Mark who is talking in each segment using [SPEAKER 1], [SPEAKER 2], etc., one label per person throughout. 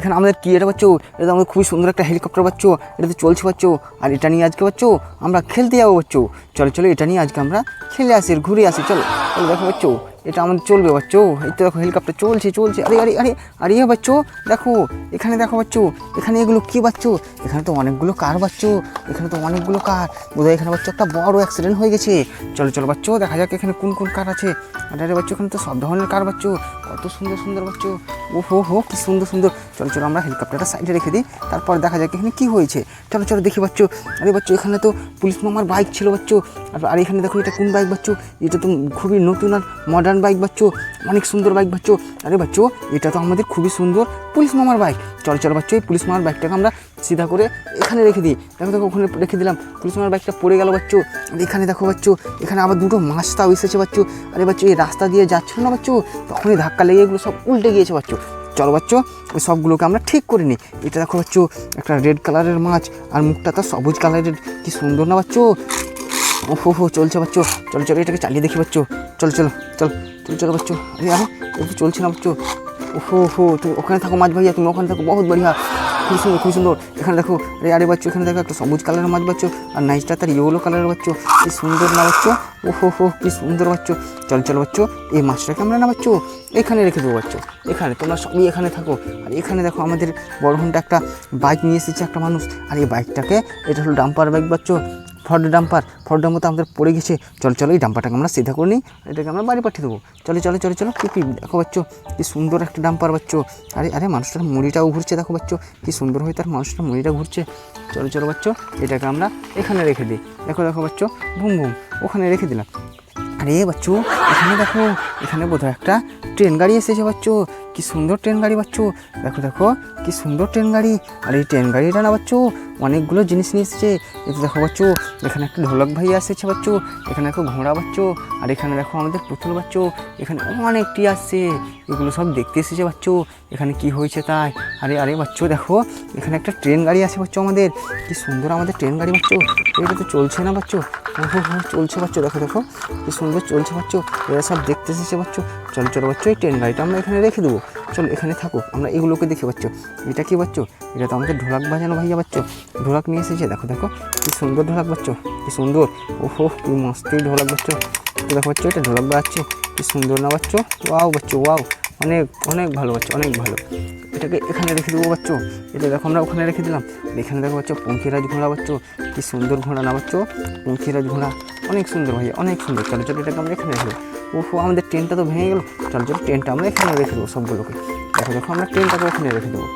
[SPEAKER 1] এখানে আমাদের কি এটা পাচ্ছ? এটা আমাদের খুবই সুন্দর একটা হেলিকপ্টার পাচ্ছ। এটা তো চলছে পাচ্ছ। আর এটা নিয়ে আজকে পাচ্ছ, আমরা খেলতে যাব পাচ্ছ। চলো চলো, এটা নিয়ে আজকে আমরা খেলে আসি, ঘুরে আসি, চলো। দেখো পাচ্ছ এটা আমাদের চলবে বাচ্চ। এই তো দেখো হেলিকপ্টার চলছে চলছে। আরে আরে আরে আরে ইয়ে বাচ্চ, দেখো, এখানে দেখো বাচ্চো, এখানে এগুলো কি বাচ্চো? এখানে তো অনেকগুলো কার বাচ্চ, এখানে তো অনেকগুলো কার বোধহয় এখানে বাচ্চ একটা বড় অ্যাক্সিডেন্ট হয়ে গেছে। চলো চলো বাচ্চ, দেখা যাক এখানে কোন কোন কার আছে। আরে আরে বাচ্চ, এখানে তো সব ধরনের কার বাচ্চ। কত সুন্দর সুন্দর বাচ্চ। ও হো হো কি সুন্দর সুন্দর। চলো চলো আমরা হেলিকপ্টারটা সাইডে রেখে দিই। তারপর দেখা যাক এখানে কি হয়েছে। চলো চলো দেখি বাচ্চ। আরে বাচ্চ, এখানে তো পুলিশ মামার বাইক ছিল বাচ্চ। আর এখানে দেখো এটা কোন বাইক বাচ্চো? এটা তো খুবই নতুন আর মডার্ন বাইক বাচ্চো, অনেক সুন্দর বাইক বাচ্চ। আরে বাচ্চ, এটা তো আমাদের খুবই সুন্দর পুলিশ মামার বাইক চল চল বাচ্চ, এই পুলিশ মামার বাইকটাকে আমরা সিধা করে এখানে রেখে দিই। দেখো দেখো, ওখানে রেখে দিলাম। পুলিশ মামার বাইকটা পড়ে গেল বাচ্চো। এখানে দেখো বাচ্চো, এখানে আবার দুটো মাছটাও এসেছে বাচ্চো। আরে বাচ্চো, এই রাস্তা দিয়ে যাচ্ছিল না বাচ্চো? তখনই ধাক্কা লেগে এগুলো সব উল্টে গিয়েছে বাচ্চো। চলো বাচ্চো, ওই সবগুলোকে আমরা ঠিক করে নিই। এটা দেখো বাচ্চো, একটা রেড কালারের মাছ, আর মুখটা তো সবুজ কালারের কি সুন্দর না বাচ্চো? ও হো হো চলছে বাচ্চ। চলো চলো, এটাকে চালিয়ে দেখি বাচ্চ। চলো চলো চলো চলো চলো, বাচ্চ। আরে আরে চলছে না, বাচ্চ। ও হো তুমি ওখানে থাকো মাছ ভাইয়া, তুমি ওখানে থাকো, বহুত বড়িয়া। খুব সুন্দর খুব সুন্দর। এখানে দেখো, আরে আরে বাচ্চো, এখানে দেখো একটা সবুজ কালারের মাছ, বাচ্চো, আর নাইচটা তার ইয়েলো কালারের, বাচ্চো। কি সুন্দর না, বাচ্চো। ও হো কি সুন্দর, বাচ্চো। চল, চলো, বাচ্চো, এই মাছটাকে আমরা না, বাচ্চো, এখানে রেখে দেবো, বাচ্চো। এখানে, তোমরা সবই এখানে থাকো। আর এখানে দেখো আমাদের বড় হনটা একটা বাইক নিয়ে এসেছে একটা মানুষ। আর এই বাইকটাকে এটা হলো ডাম্পার বাইক বাচ্চো। ফর্ড ডাম্পার ফর্ড ডাম্পার তো আমাদের পড়ে গেছে। চলো চলো, এই ডাম্পারটাকে আমরা সিধা করে নিই। এটাকে আমরা বাড়ি পাঠিয়ে দেবো। চলো চলো চলো চলো, কি কি, দেখো বাচ্চ, কি সুন্দর একটা ডাম্পার বাচ্চ। আরে আরে, মানুষটার মুড়িটাও ঘুরছে, দেখো বাচ্চ, কি সুন্দর হয়ে তার মানুষটার মুড়িটা ঘুরছে। চলো চলো, বাচ্চ, এটাকে আমরা এখানে রেখে দিই। দেখো দেখো, বাচ্চ, বুম বুম, ওখানে রেখে দিলাম। আরে, বাচ্চু, এখানে দেখো, এখানে বোধহয় একটা ট্রেন গাড়ি এসেছে বাচ্চু। কি সুন্দর ট্রেন গাড়ি বাচ্চু। দেখো দেখো, কি সুন্দর ট্রেন গাড়ি। আর, এই ট্রেন গাড়িটা না বাচ্চু অনেকগুলো জিনিস নিয়ে এসেছে। দেখো বাচ্চো, এখানে একটা ঢোলক ভাই এসেছে বাচ্চু, এখানে দেখো ঘোড়া বাচ্চো, আর এখানে দেখো আমাদের পুতুল বাচ্চু, এখানে অনেকটি আসছে। এগুলো সব দেখতে এসেছে বাচ্চু, এখানে কি হয়েছে তাই? আরে আরে বাচ্চো, দেখো, এখানে একটা ট্রেন গাড়ি আছে বাচ্চু আমাদের। কি সুন্দর আমাদের ট্রেন গাড়ি বাচ্চু। এটা তো চলছে না বাচ্চো। ও হো হো চলছে বাচ্চু, দেখো দেখো, কি সুন্দর চলছে বাচ্চো। এরা সব দেখতে এসেছে বাচ্চু। চল, চলো বাচ্চু, এই ট্রেন গাড়িটা আমরা এখানে রেখে দেবো। চলো এখানে থাকো, আমরা এগুলোকে দেখে পাচ্ছ। এটা কি বাচ্চু এটা তো আমাদের ঢোলাক বাজানো ভাইয়া বাচ্চু ঢোলাক নিয়ে এসেছে, দেখো দেখো, কি সুন্দর ঢোলাক বাচ্চু কি সুন্দর। ও হো কি মস্তি ঢোলাক তো দেখো বাচ্চু এটা ঢোলাক বাজছে কি সুন্দর না বাচ্চু ওয়াও বাচ্চু ওয়াও, অনেক অনেক ভালো বাচ্চা অনেক ভালো। এটাকে এখানে রেখে দেবো বাচ্চো এটা দেখো, আমরা ওখানে রেখে দিলাম। এখানে দেখো বাচ্চা পঙ্খিরাজ ঘোড়া বাচ্চো কি সুন্দর ঘোড়া না বাচ্চো পঙ্খিরাজ ঘোড়া। অনেক সুন্দর ভাইয়া, অনেক সুন্দর। চলো চলো, এটাকে আমরা এখানে রেখে ওহো আমাদের ট্রেনটা তো ভেঙে গেলো। চলো চলো ট্রেনটা আমরা এখানে রেখে দেবো সবগুলোকে। দেখো দেখো, আমরা ট্রেনটাকে ওখানে রেখে দেবো।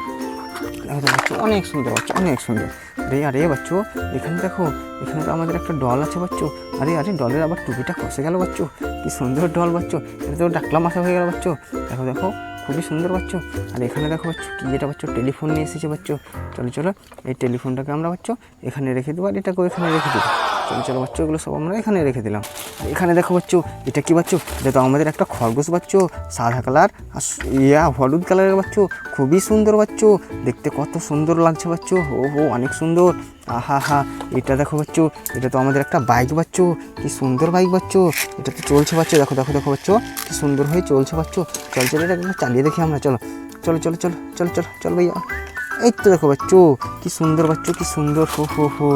[SPEAKER 1] দেখো বাচ্চা, অনেক সুন্দর, বাচ্চা, অনেক সুন্দর। রে আরে, বাচ্চো, এখানে দেখো, এখানে তো আমাদের একটা ডল আছে, বাচ্চো। আরে আরে ডলের আবার টুপিটা খসে গেল, বাচ্চো। কি সুন্দর ডল বাচ্চো। এটা তো ডাকলা মাথা হয়ে গেল, বাচ্চো। দেখো দেখো, খুবই সুন্দর, বাচ্চো। আর এখানে দেখো, বাচ্চো, কি এটা বাচ্চো টেলিফোন নিয়ে এসেছে, বাচ্চো। চলো চলো, এই টেলিফোনটাকে আমরা, বাচ্চো, এখানে রেখে দেবো, আর এটাকেও এখানে রেখে দেবো। চলো চলো বাচ্চো সব আমরা এখানে রেখে দিলাম। এখানে দেখো বাচ্চো, এটা কি বাচ্চো? এটা তো আমাদের একটা খরগোশ বাচ্চো, সাদা কালার, আর ইয়া, হলুদ কালারের বাচ্চো, খুবই সুন্দর বাচ্চো, দেখতে কত সুন্দর লাগছে বাচ্চো ও হো, অনেক সুন্দর। আহা, হা, এটা দেখো বাচ্চো, এটা তো আমাদের একটা বাইক বাচ্চো, কি সুন্দর বাইক বাচ্চো, এটা তো চলছে বাচ্চো, দেখো দেখো দেখো বাচ্চো, কি সুন্দর হয়ে চলছে বাচ্চো। চল চল, এটা চালিয়ে দেখি আমরা, চলো চলো চলো চলো চলো চলো চলো ভাইয়া। এই তো দেখো বাচ্চো, কি সুন্দর বাচ্চো, কি সুন্দর, হো হো হো।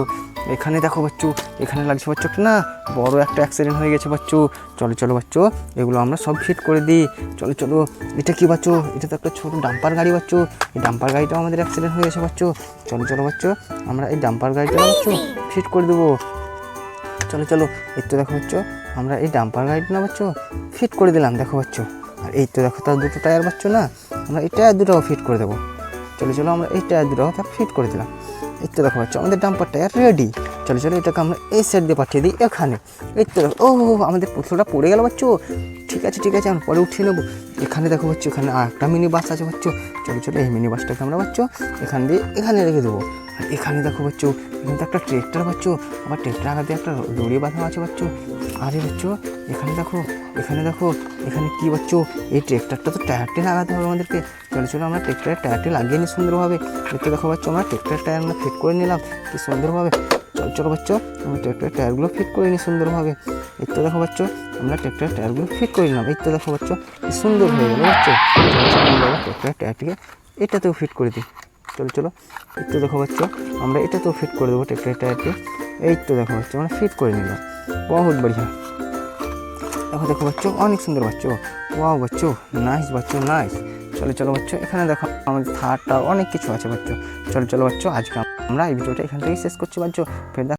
[SPEAKER 1] এখানে দেখো বাচ্চু এখানে লাগছে বাচ্চু একটা না বড় একটা অ্যাক্সিডেন্ট হয়ে গেছে বাচ্চু। চলো চলো বাচ্চু এগুলো আমরা সব ফিট করে দিই। চলো চলো এটা কি বাচ্চু? এটা তো একটা ছোটো ডাম্পার গাড়ি বাচ্চু। এই ডাম্পার গাড়িটাও আমাদের অ্যাক্সিডেন্ট হয়ে গেছে বাচ্চু। চলো চলো বাচ্চু আমরা এই ডাম্পার গাড়িটা বাচ্চু ফিট করে দেবো। চলো চলো এই তো দেখো বাচ্চু আমরা এই ডাম্পার গাড়িটা না বাচ্চু ফিট করে দিলাম দেখো বাচ্চু। আর এই তো দেখো তার দুটো টায়ার বাচ্চু না আমরা এই টায়ার দুটাও ফিট করে দেবো। চলো চলো আমরা এই টায়ার দুটাও ফিট করে দিলাম। এই তো দেখো বাচ্চা আমাদের ডাম্পারটা রেডি চলো চলো এটাকে আমরা এই সাইড দিয়ে পাঠিয়ে দিই এখানে এই তো দেখো ও আমাদের পুতুলটা পড়ে গেল বাচ্চু ঠিক আছে ঠিক আছে আমরা পরে উঠিয়ে নেব এখানে দেখো বাচ্চু এখানে আর একটা মিনি বাস আছে বাচ্চু চলো চলো এই মিনি বাসটাকে আমরা বাচ্চু এখান দিয়ে এখানে রেখে দেবো আর এখানে দেখো বাচ্চু এখানে একটা ট্রেক্টর বাচ্চু আবার ট্রেক্টর আঘাতে একটা দড়ি বাঁধা আছে বাচ্চু আরে বাচ্চু এখানে দেখো এখানে দেখো, এখানে কি বাচ্চু এই ট্রেক্টরটা তো টায়ারটি লাগাতে হবে আমাদেরকে। চলো চলো, আমরা ট্রেক্টরের টায়ারটি লাগিয়ে নিই সুন্দরভাবে। দেখতে দেখো বাচ্চু আমরা ট্রেক্টরের টায়ার আমরা ফিট করে নিলাম। কি সুন্দরভাবে। চলো চলো বাচ্চু আমরা ট্রেক্টরের টায়ারগুলো ফিট করে নিই সুন্দরভাবে। এই তো দেখো বাচ্চু আমরা ট্রেক্টরের টায়ারগুলো ফিট করে নিলাম। এই তো দেখো কি সুন্দর হয়ে গেলো এবার ট্রেক্টরের টায়ারটিকে এটাতেও ফিট করে দিই। চলো চলো, এই তো দেখো বাচ্চো আমরা এটাতেও ফিট করে দেবো ট্রেক্টর টায়ারটি এই তো দেখো বাচ্চো আমরা ফিট করে নিলাম। বহুত বড়িয়া। দেখো দেখো বাচ্চো, অনেক সুন্দর বাচ্চো। ওয়াও বাচ্চো নাইস বাচ্চো নাইস চলো চলো বাচ্চো, এখানে দেখো আমাদের থারটা অনেক কিছু আছে বাচ্চো। চলো চলো বাচ্চো, আজকে আমরা এই ভিডিওটা এখান থেকে শেষ করছি বাচ্চো। ফের